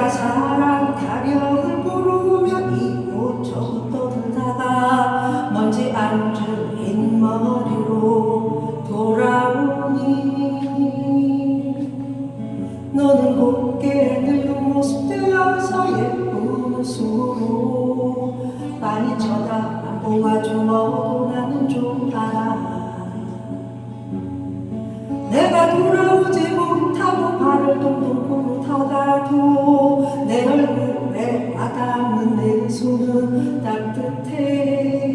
내가 사랑하며 부르면 이곳저곳 떠들다가 먼지 안주 흰머리로 돌아오니. 너는 곱게 늙은 모습 되어서 예쁜 웃음으로 많이 쳐다 안 보아주어도 나는 좀 알아 내가 돌아오지 못하고 발을 동동 구로 타다도, 따뜻해.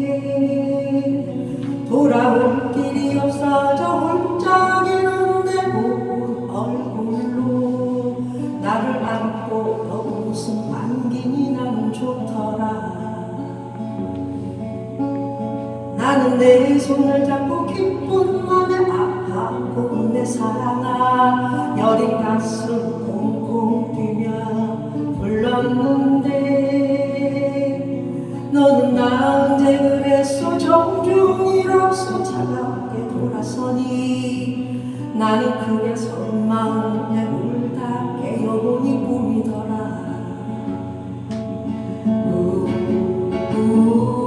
돌아올 길이 없어져 홀짝이는 내 고운 얼굴로 나를 안고 너 웃음 안기니 나는 좋더라. 나는 내 손을 잡고 기쁜 맘에 아파하고 내 사랑아 여린 가슴 정중이로서 차갑게 돌아서니 나는 그게 선망에 울다 깨어보니 꿈이더라 우, 우,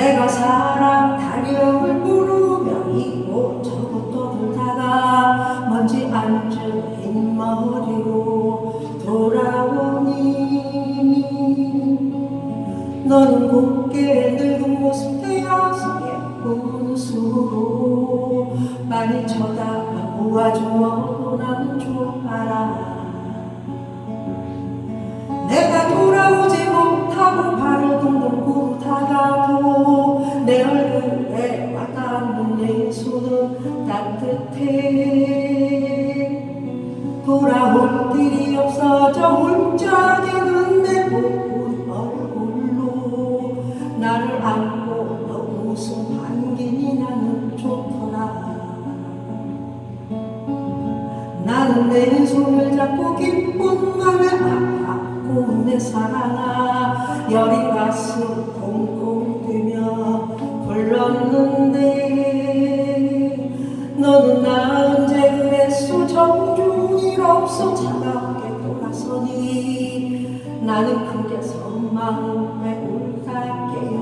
내가 사랑 타령을 부르며 이곳저곳 떠돌다가 먼지 앉은 흰머리로 돌아오니 너는 곱게 늙은 모습 되어서 예쁜 웃음으로 많이 쳐다보아 주어도 나는 좀 알아 내 얼굴에 와닿는 내 손은 따뜻해. 돌아올 길이 없어 차갑게 돌아서니 나는 그게 울다 깨어